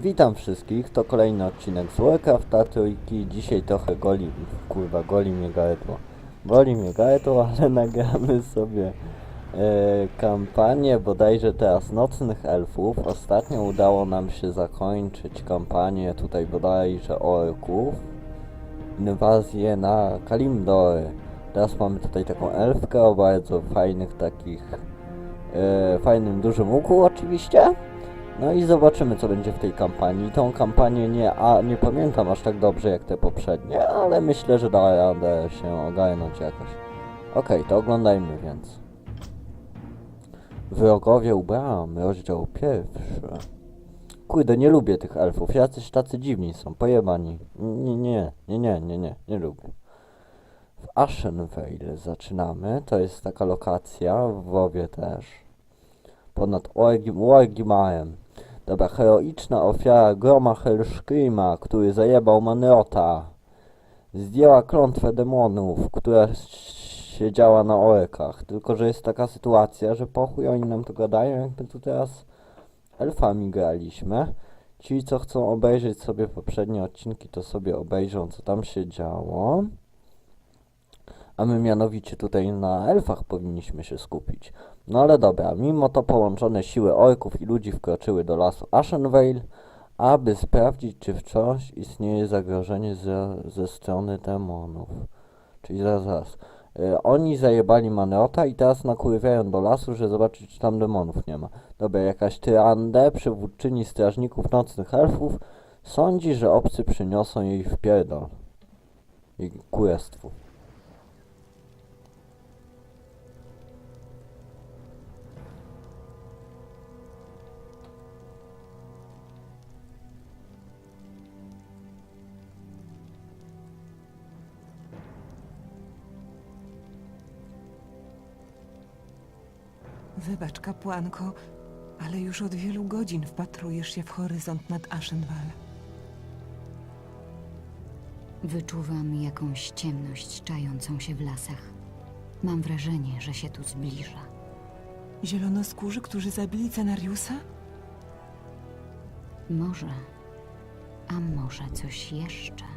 Witam wszystkich, to kolejny odcinek z Warcrafta trójki. Dzisiaj trochę goli, kurwa, goli mnie gardło. Boli mnie gardło, ale nagramy sobie e, kampanię bodajże teraz Nocnych Elfów. Ostatnio udało nam się zakończyć kampanię tutaj bodajże Orków. Inwazję na Kalimdory. Teraz mamy tutaj taką elfkę o bardzo fajnych takich, e, fajnym dużym łuku oczywiście. No i zobaczymy co będzie w tej kampanii. Tą kampanię nie, a, nie pamiętam aż tak dobrze jak te poprzednie, ale myślę, że da radę się ogarnąć jakoś. Okej, to oglądajmy więc. Wrogowie u rozdział pierwszy. Kurde, nie lubię tych elfów, jacyś tacy dziwni są, pojebani. Nie, nie, nie, nie, nie, nie, nie lubię. W Ashenvale zaczynamy, to jest taka lokacja, w WoWie też ponad Orgim, Orgimarem. Dobra, heroiczna ofiara Groma Hellscreama, który zajebał Manrota. Zdjęła klątwę demonów, która siedziała na orkach. Tylko, że jest taka sytuacja, że po chuj oni nam to gadają, jakby tu teraz elfami graliśmy. Ci, co chcą obejrzeć sobie poprzednie odcinki, to sobie obejrzą, co tam się działo. A my mianowicie tutaj na elfach powinniśmy się skupić. No ale dobra, mimo to połączone siły orków i ludzi wkroczyły do lasu Ashenvale, aby sprawdzić, czy wciąż istnieje zagrożenie ze, ze strony demonów. Czyli zaraz, zaraz. E, oni zajebali Manrota i teraz nakurwiają do lasu, żeby zobaczyć, czy tam demonów nie ma. Dobra, jakaś Tyrande, przywódczyni strażników nocnych elfów, sądzi, że obcy przyniosą jej w pierdol. Jej królestwu. Wybacz, kapłanko, ale już od wielu godzin wpatrujesz się w horyzont nad Ashenwall. Wyczuwam jakąś ciemność czającą się w lasach. Mam wrażenie, że się tu zbliża. Zielonoskórzy, którzy zabili Cenariusa? Może, a może coś jeszcze.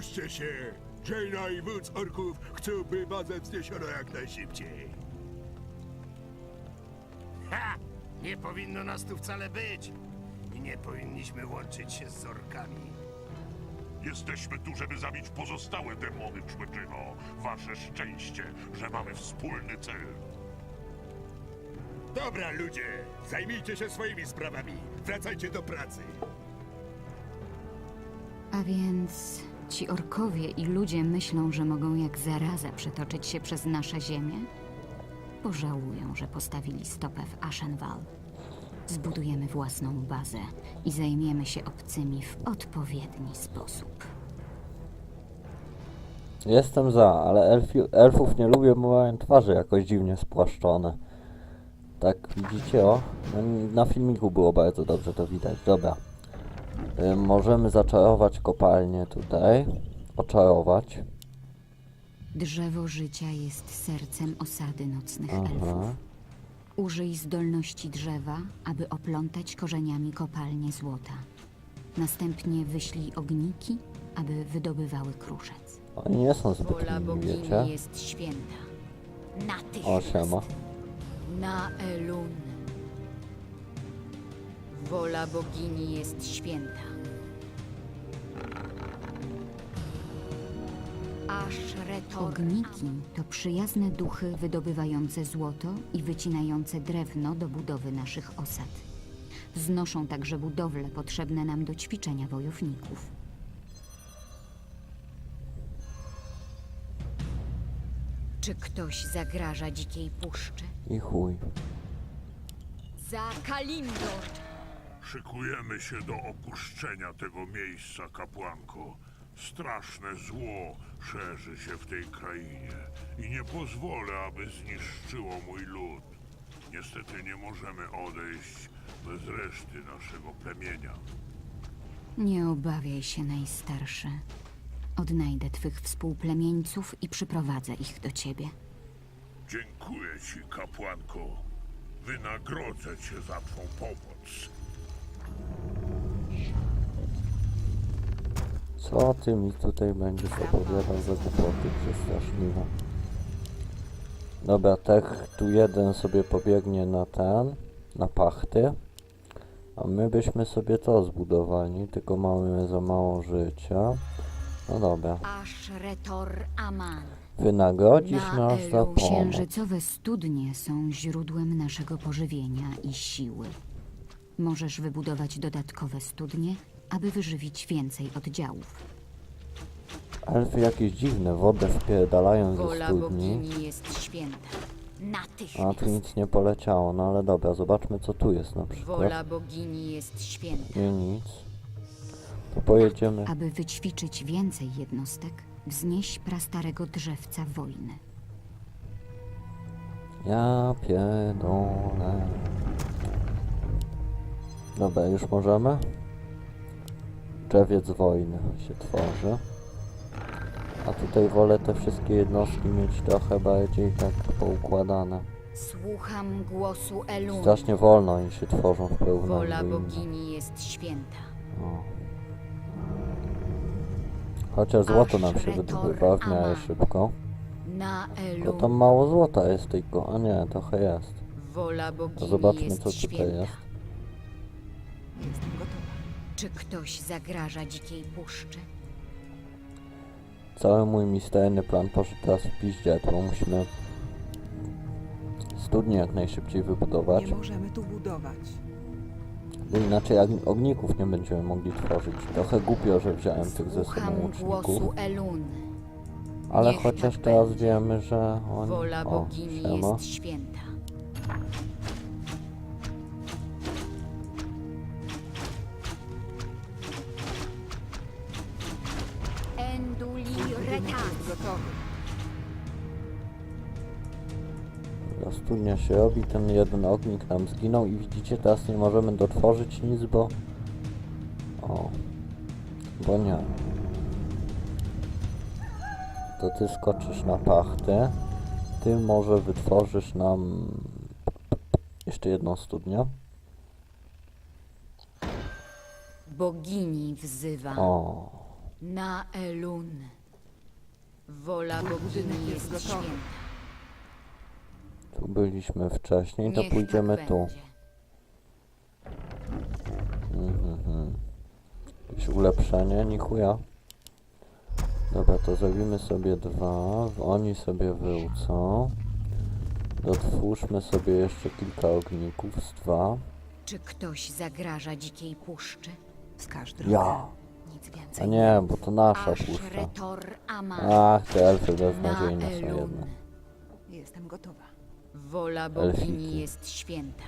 Przyłóżcie się! Jaina i wódz orków chcą, by bazę wzniesiono jak najszybciej. Ha! Nie powinno nas tu wcale być. I nie powinniśmy łączyć się z orkami. Jesteśmy tu, żeby zabić pozostałe demony, człeczyno. Wasze szczęście, że mamy wspólny cel. Dobra, ludzie! Zajmijcie się swoimi sprawami. Wracajcie do pracy. A więc ci orkowie i ludzie myślą, że mogą jak zaraza przetoczyć się przez nasze ziemię? Pożałują, że postawili stopę w Ashenwall. Zbudujemy własną bazę i zajmiemy się obcymi w odpowiedni sposób. Jestem za, ale elfi, elfów nie lubię, bo mają twarze jakoś dziwnie spłaszczone. Tak, widzicie, o? No, Na filmiku było bardzo dobrze to widać. Dobra. Y, możemy zaczarować kopalnię tutaj. Oczarować. Drzewo życia jest sercem osady nocnych Aha. elfów. Użyj zdolności drzewa, aby oplątać korzeniami kopalnię złota. Następnie wyślij ogniki, aby wydobywały kruszec. Oni nie są zbyt Wola mili, bogini wiecie? jest święta. O, Natychmiast. siema. Na Elun. Wola bogini jest święta. Ogniki to przyjazne duchy wydobywające złoto i wycinające drewno do budowy naszych osad. Znoszą także budowle potrzebne nam do ćwiczenia wojowników. Czy ktoś zagraża dzikiej puszczy? I chuj. Za Kalimdor! Szykujemy się do opuszczenia tego miejsca, kapłanko. Straszne zło szerzy się w tej krainie i nie pozwolę, aby zniszczyło mój lud. Niestety nie możemy odejść bez reszty naszego plemienia. Nie obawiaj się, najstarszy. Odnajdę twych współplemieńców i przyprowadzę ich do ciebie. Dziękuję ci, kapłanko. Wynagrodzę cię za twą pomoc. Co ty mi tutaj będziesz opowiadał za głupoty przestraszliwe? Dobra, tech tu jeden sobie pobiegnie na ten, na pachty. A my byśmy sobie to zbudowali, tylko mamy za mało życia. No dobra. Ashretor Aman. Wynagrodzisz Na nas za Elu pomoc. księżycowe studnie są źródłem naszego pożywienia i siły. Możesz wybudować dodatkowe studnie, aby wyżywić więcej oddziałów. Elfy jakieś dziwne, wodę wpierdalają ze Wola studni. bogini jest święta. A Natychmiast. tu nic nie poleciało, no ale dobra, zobaczmy co tu jest na przykład. Wola bogini jest święta. Nie nic. To pojedziemy. Aby wyćwiczyć więcej jednostek, wznieś prastarego drzewca wojny. Ja pierdolę. Dobra, już możemy? Drzewiec wojny się tworzy. A tutaj wolę te wszystkie jednostki mieć trochę bardziej tak poukładane. Słucham głosu Elun. Strasznie wolno oni się tworzą w porównaniu Wola bogini jest święta. O. Chociaż złoto nam się wydobywa w miarę szybko. Na Tylko Elun. tam mało złota jest tylko. A nie, trochę jest. Wola To bogini zobaczmy co tutaj jest. Czy ktoś zagraża dzikiej puszczy? Cały mój misterny plan poszedł teraz w piździet, bo musimy studnię jak najszybciej wybudować, Nie możemy tu budować. bo inaczej ogni- ogników nie będziemy mogli tworzyć. Trochę głupio, że wziąłem tych ze sobą Słucham łuczników, głosu Elun. ale niech chociaż tak teraz będzie. wiemy, że oni... Wola O, bogini siema. jest święta. Studnia się robi, ten jeden ognik nam zginął i widzicie, teraz nie możemy dotworzyć nic, bo... O, bo nie. To ty skoczysz na pachtę, ty może wytworzysz nam jeszcze jedną studnię. Bogini wzywa. O, Na Elun. Wola bogini jest święta. Tu byliśmy wcześniej, to Niech pójdziemy tak tu. będzie. Mhm. Jakieś ulepszenie, ni chuja. Dobra, to zrobimy sobie dwa, oni sobie wyłcą. Dotwórzmy sobie jeszcze kilka ogników z dwa. Czy ktoś zagraża dzikiej puszczy? Wskaż drogę. Ja! Nic A więcej. nie, bo to nasza puszcza. Ashretor. Ach, te elfy Na beznadziejne są Elun. jedne. Jestem gotowa. Wola bogini jest święta.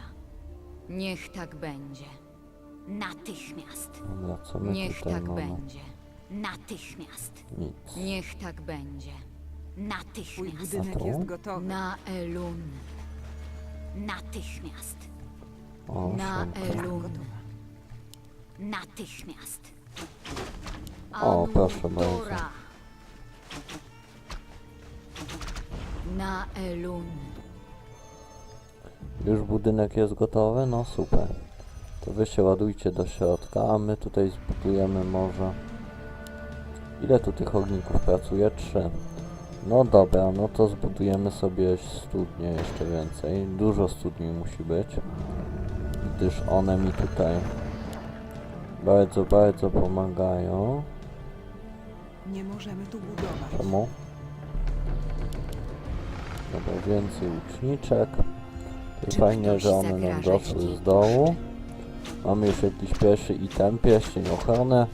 Niech tak będzie. Natychmiast. Dobra, co my Niech tutaj tak mamy? będzie. Natychmiast. Nic. Niech tak będzie. Twój Natychmiast. budynek jest gotowy. Na Elun. Natychmiast. O, Na. Elun. Natychmiast. O, proszę bardzo. Na Elun. Już budynek jest gotowy? No super. To wy się ładujcie do środka, a my tutaj zbudujemy może... Ile tu tych ogników pracuje? Trzy. No dobra, no to zbudujemy sobie studnie jeszcze więcej. Dużo studni musi być. Gdyż one mi tutaj bardzo, bardzo pomagają. Nie możemy tu budować. Czemu? Dobra, więcej łuczniczek. Fajnie, że one nam doszły z dołu. Mamy już jakiś pierwszy item, pierścień ochrony,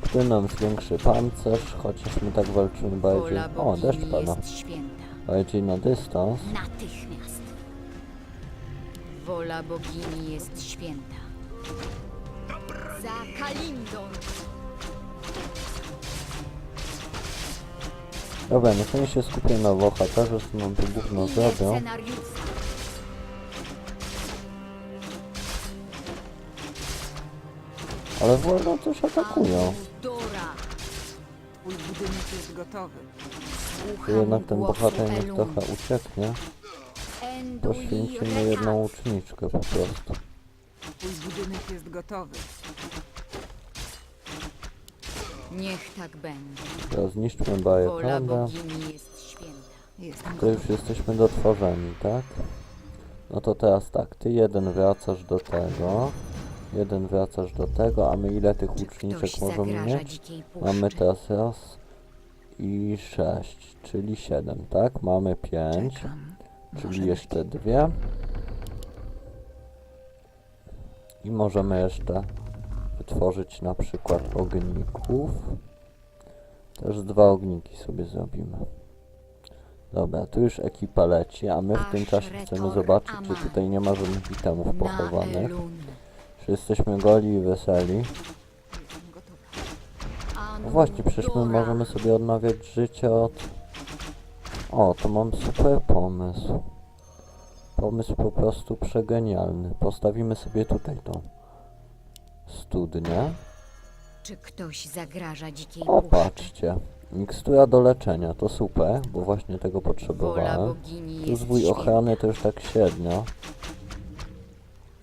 który nam zwiększy pancerz, chociaż my tak walczymy bardziej... O, deszcz pada. Bardziej na dystans. Natychmiast. Wola bogini jest święta. Za. Dobra, niech oni się skupią na bohaterze, co nam to gówno zrobią. scenariusza. Ale wolno też atakują. Anudora. Twój budynek jest gotowy. To Słucham jednak ten głosu bohater niech trochę ucieknie. Poświęcimy jedną uczniczkę po prostu. Budynek jest gotowy. Niech tak będzie. Teraz zniszczmy Wola bajekandę. bogini jest święta. Jestem To już jesteśmy dotworzeni, tak? No to teraz tak, ty jeden wracasz do tego. Jeden wracasz do tego, a my ile tych uczniczek możemy mieć? Mamy teraz raz i sześć, czyli siedem, tak? Mamy pięć, Czekam. czyli jeszcze dwie. I możemy jeszcze wytworzyć na przykład ogników. Też dwa ogniki sobie zrobimy. Dobra, tu już ekipa leci, a my w tym czasie chcemy zobaczyć, czy tutaj nie ma żadnych itemów pochowanych. Jesteśmy goli i weseli. No właśnie, przecież my możemy sobie odnawiać życie od... O, to mam super pomysł. Pomysł po prostu przegenialny. Postawimy sobie tutaj tą studnię. Czy ktoś zagraża dzikiej O, puszczy? patrzcie. Mikstura do leczenia, to super, bo właśnie tego potrzebowałem. bogini Tu jest zwój ochrany to już tak średnio.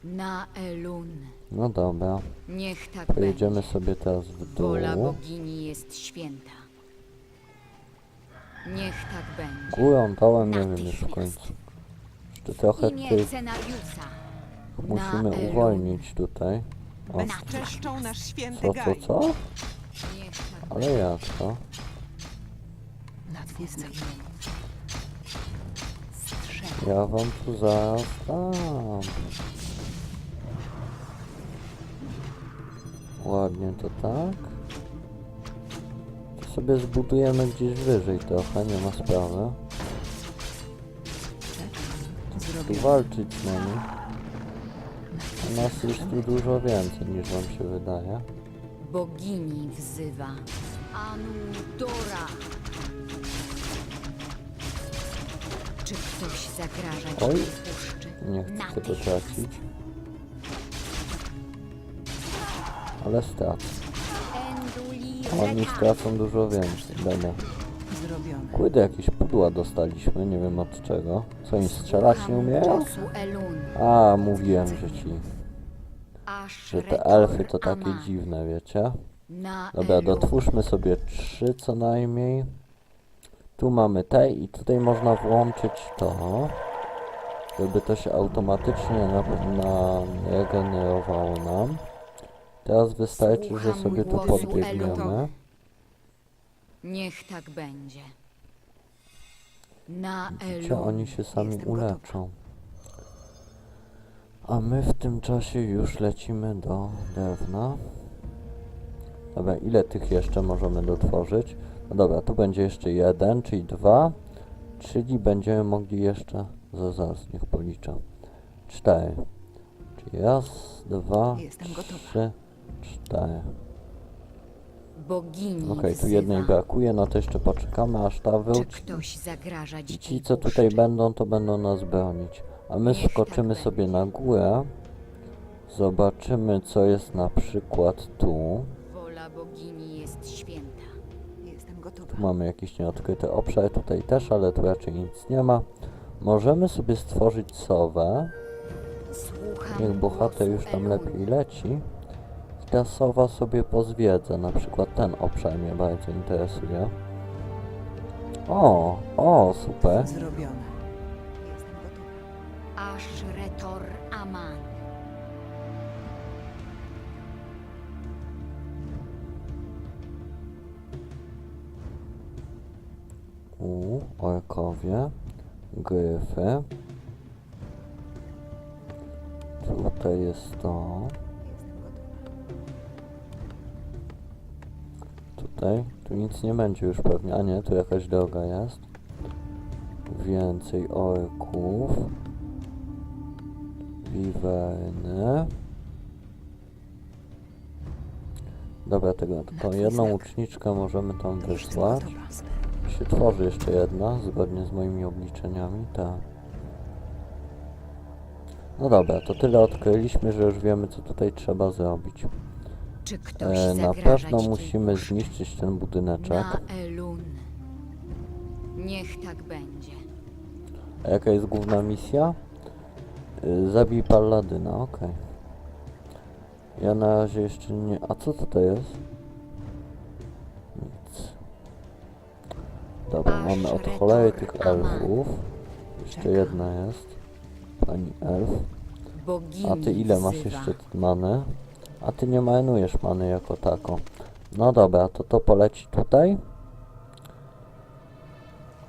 Na Elun. No dobra, Niech tak pojedziemy będzie. sobie teraz w dół. Wola bogini jest święta. Niech tak będzie. Górą, dołem, nie wiem już w końcu. Jeszcze trochę tych musimy uwolnić tutaj. O, Czeszczą nasz święty co, co, co? Niech tak Ale jak to? Ja wam tu zaraz dam. Ładnie to tak. To sobie zbudujemy gdzieś wyżej trochę, nie ma sprawy. Tu Zrobię. walczyć z nami. A nas jest tu dużo więcej niż wam się wydaje. Bogini wzywa. Anudora. Czy ktoś zagraża Oj. dzikiej puszczy? Nie chcę tego tracić. Ale stracę. Enduli Oni stracą dużo więcej. Dobra. Zrobione. Kurde, jakieś pudła dostaliśmy, nie wiem od czego. Co oni strzelać nie umieją? A, mówiłem, że ci, że te elfy to takie dziwne, wiecie? Dobra, dotwórzmy sobie trzy co najmniej. Tu mamy te i tutaj można włączyć to, żeby to się automatycznie na, na regenerowało nam. Teraz wystarczy, że Słucham sobie tu głosu podbiegniemy. Niech tak będzie. Na Widzicie, Elun. oni się sami Jestem gotowa. uleczą. A my w tym czasie już lecimy do drewna. Dobra, ile tych jeszcze możemy dotworzyć? No dobra, tu będzie jeszcze jeden, czyli dwa. Czyli będziemy mogli jeszcze... za- Zaraz, niech policzę. Cztery. Czyli raz, dwa, Jestem gotowa. trzy, cztery. Bogini Okej, tu wzywa. jednej brakuje, no to jeszcze poczekamy aż ta Czy wróci. ktoś zagraża I ci, co tutaj puszczy? będą, to będą nas bronić. A my Niech tak skoczymy sobie będzie. na górę. Zobaczymy, co jest na przykład tu. Wola bogini jest święta. Jestem gotowa. Tu mamy jakiś nieodkryty obszar, tutaj też, ale tu raczej nic nie ma. Możemy sobie stworzyć sowę. Słucham Niech bohater głosu już tam lepiej leci. Sowa sobie pozwiedza. Na przykład ten obszar mnie bardzo interesuje. O, o, super. Zrobione. Jestem gotowa. Aż retor Aman. U, orkowie, gryfy. Tutaj jest to. Tutaj. Tu nic nie będzie już pewnie. A nie, tu jakaś droga jest. Więcej orków. Wiwerny. Dobra, tego, tą jedną łuczniczkę możemy tam wysłać. się tworzy jeszcze jedna, zgodnie z moimi obliczeniami, tak. No dobra, to tyle odkryliśmy, że już wiemy co tutaj trzeba zrobić. Czy ktoś E, na pewno musimy zniszczyć ten budyneczek. Elun. Niech tak będzie. A jaka jest główna misja? Y, Zabij Palladyna, okej. Ja na razie jeszcze nie... A co to to jest? Nic. Dobra, mamy od cholery tych elfów. Jeszcze jedna jest. Pani elf. A ty ile masz jeszcze many? A ty nie marnujesz many jako tako. No dobra, to to poleci tutaj.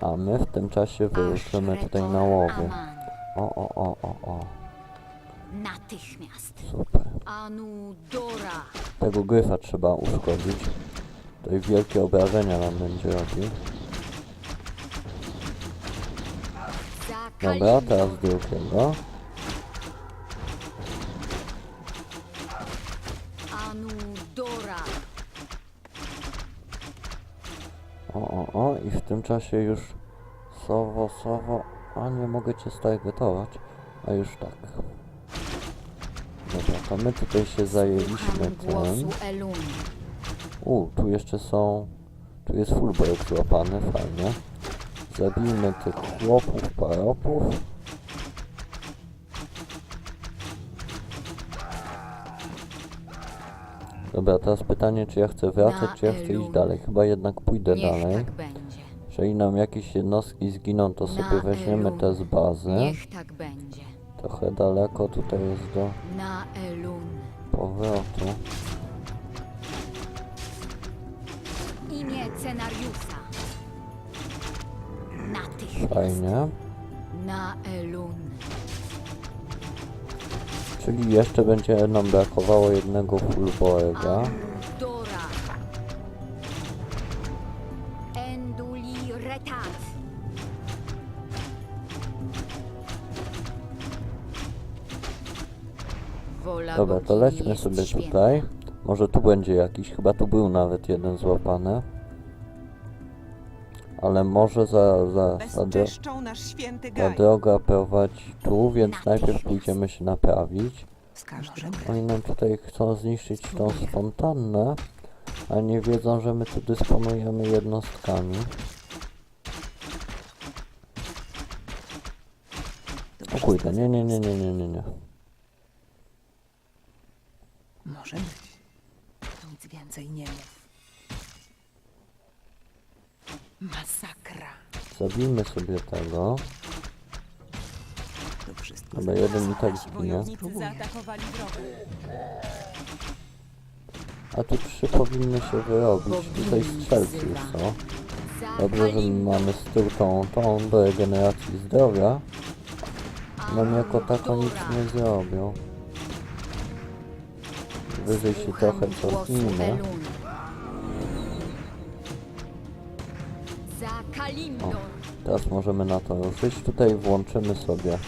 A my w tym czasie wyruszymy tutaj na łowy. O, o, o, o, o. Natychmiast. Super. Anu Dora. Tego gryfa trzeba uszkodzić. Tutaj wielkie obrażenia nam będzie robił. Dobra, teraz drugiego. O, o, o. I w tym czasie już sowo, sowo. A nie mogę cię stargetować. A już tak. Dobra, to my tutaj się zajęliśmy tym. U, tu jeszcze są... Tu jest fullback złapany, fajnie. Zabijmy tych chłopów, paropów. Dobra, teraz pytanie, czy ja chcę wracać, czy ja chcę iść dalej. Chyba jednak pójdę Niech dalej. tak będzie. Jeżeli nam jakieś jednostki zginą, to sobie weźmiemy te z bazy. Niech tak będzie. Trochę daleko tutaj jest do Na Elun. powrotu. Imię scenariusza. Natychmiast. Fajnie. Na Elun. Czyli jeszcze będzie nam brakowało jednego. Wola Dobra, to lećmy sobie tutaj. Może tu będzie jakiś, chyba tu był nawet jeden złapany. Ale może za, za, za, dro Bezczeszczą nasz święty ta Gaj. droga prowadzi tu, więc najpierw pójdziemy się naprawić. Z każdym Oni nam tutaj chcą zniszczyć tą fontannę, a nie wiedzą, że my tu dysponujemy jednostkami. O kurde, nie, nie, nie, nie, nie, nie, nie. Może być. Nic więcej nie mów. Masakra. Zabijmy sobie tego. To wszystko Dobra, jeden i tak zginie. wojownicy zaatakowali wroga. A tu trzy powinny się wyrobić. Tutaj strzelcy już są. Dobrze, że mamy z tyłu tą, tą do regeneracji zdrowia. Nam jako tako nic nie zrobią. Wyżej się trochę cofnijmy. Teraz możemy na to ruszyć. Tutaj włączymy sobie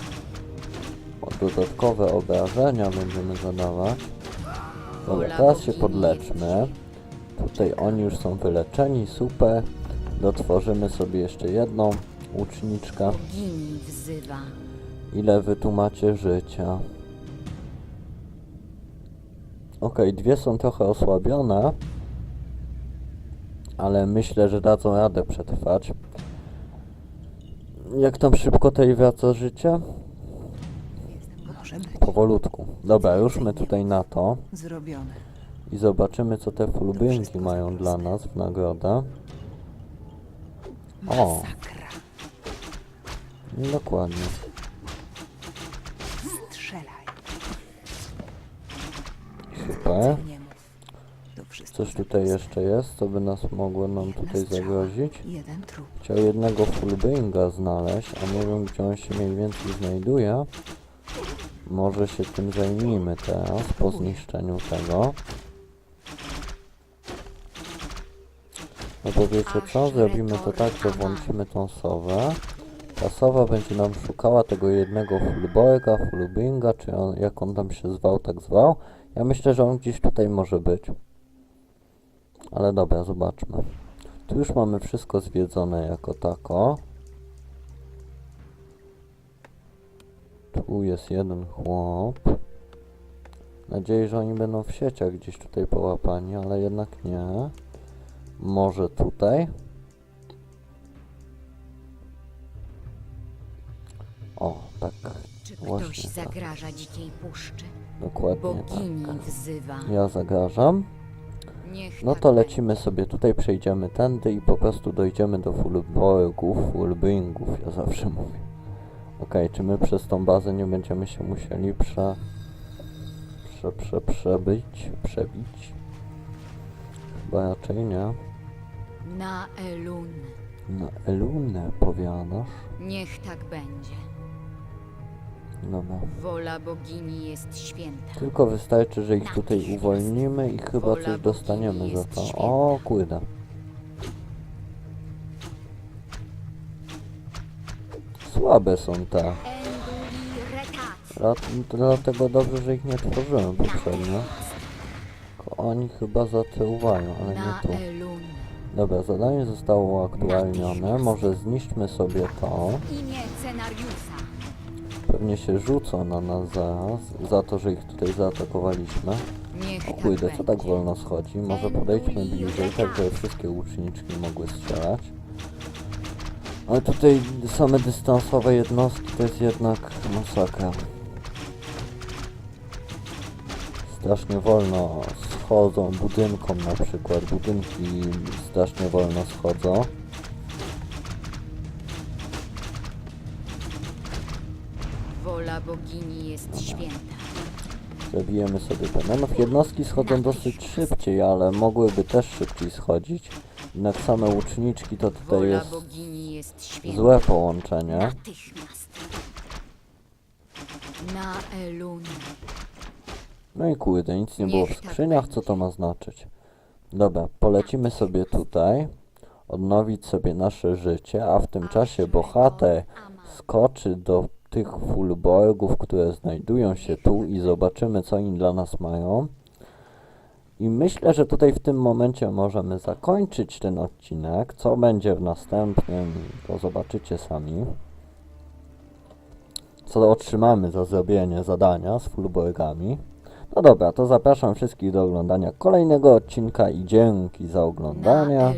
dodatkowe obrażenia będziemy zadawać. Dobra, teraz się podleczmy. Tutaj oni już są wyleczeni, super. Dotworzymy sobie jeszcze jedną łuczniczkę. Ile wy tu macie życia? Okej, dwie są trochę osłabione. Ale myślę, że dadzą radę przetrwać. Jak tam szybko tej wraca życie? Może być. Powolutku. Dobra, ruszmy tutaj na to Zrobione. i zobaczymy co te fulbynki mają dla nas w nagrodę. O. Masakra. Dokładnie. Strzelaj. Super. Coś tutaj jeszcze jest, co by nas mogło nam tutaj zagrozić? Chciał jednego fullbringa znaleźć, a nie wiem gdzie on się mniej więcej znajduje. Może się tym zajmijmy teraz, po zniszczeniu tego. No to wiecie co, zrobimy to tak, że włączymy tą sowę. Ta sowa będzie nam szukała tego jednego fullboyga, fullbringa, czy on, jak on tam się zwał, tak zwał. Ja myślę, że on gdzieś tutaj może być. Ale dobra, zobaczmy. Tu już mamy wszystko zwiedzone jako tako. Tu jest jeden chłop. Nadzieję, że oni będą w sieciach gdzieś tutaj połapani, ale jednak nie. Może tutaj? O, tak, Czy ktoś Właśnie tak. zagraża dzikiej puszczy? dokładnie Bogini tak. wzywa. Ja zagrażam. Niech No tak to będzie. lecimy sobie tutaj, przejdziemy tędy i po prostu dojdziemy do Fulborgów, Fulbingów, ja zawsze mówię. Okej, czy my przez tą bazę nie będziemy się musieli prze... prze... prze... przebyć, przebić? Chyba raczej nie. Na Elun. Na Elunę powiadasz? Niech tak będzie. Dobra. Wola bogini jest święta. Tylko wystarczy, że ich tutaj uwolnimy i chyba coś dostaniemy za to. O, kurde. Słabe są te. Dla- Dlatego dobrze, że ich nie tworzyłem poprzednio. Tylko oni chyba zatruwają, ale nie tu. Dobra, zadanie zostało uaktualnione. Może zniszczmy sobie to. Imię scenariusza. Pewnie się rzucą na nas zaraz, za to, że ich tutaj zaatakowaliśmy. O tak kurde, co tak wolno schodzi? Może podejdźmy bliżej, tak żeby wszystkie łuczniczki mogły strzelać. Ale tutaj same dystansowe jednostki to jest jednak masakra. Strasznie wolno schodzą budynkom na przykład. Budynki strasznie wolno schodzą. Bogini jest święta. Zabijemy sobie temenów. Jednostki schodzą dosyć szybciej, ale mogłyby też szybciej schodzić. Jednak same łuczniczki to tutaj Wola jest bogini jest święta. złe połączenie. Natychmiast. Na Elun. No i kurde, nic nie było w Niech tak skrzyniach, co to ma znaczyć? Dobra, polecimy sobie tutaj, odnowić sobie nasze życie, a w tym czasie bohater skoczy do tych fulborgów, które znajdują się tu i zobaczymy, co oni dla nas mają. I myślę, że tutaj w tym momencie możemy zakończyć ten odcinek. Co będzie w następnym, to zobaczycie sami. Co otrzymamy za zrobienie zadania z fulborgami. No dobra, to zapraszam wszystkich do oglądania kolejnego odcinka i dzięki za oglądanie.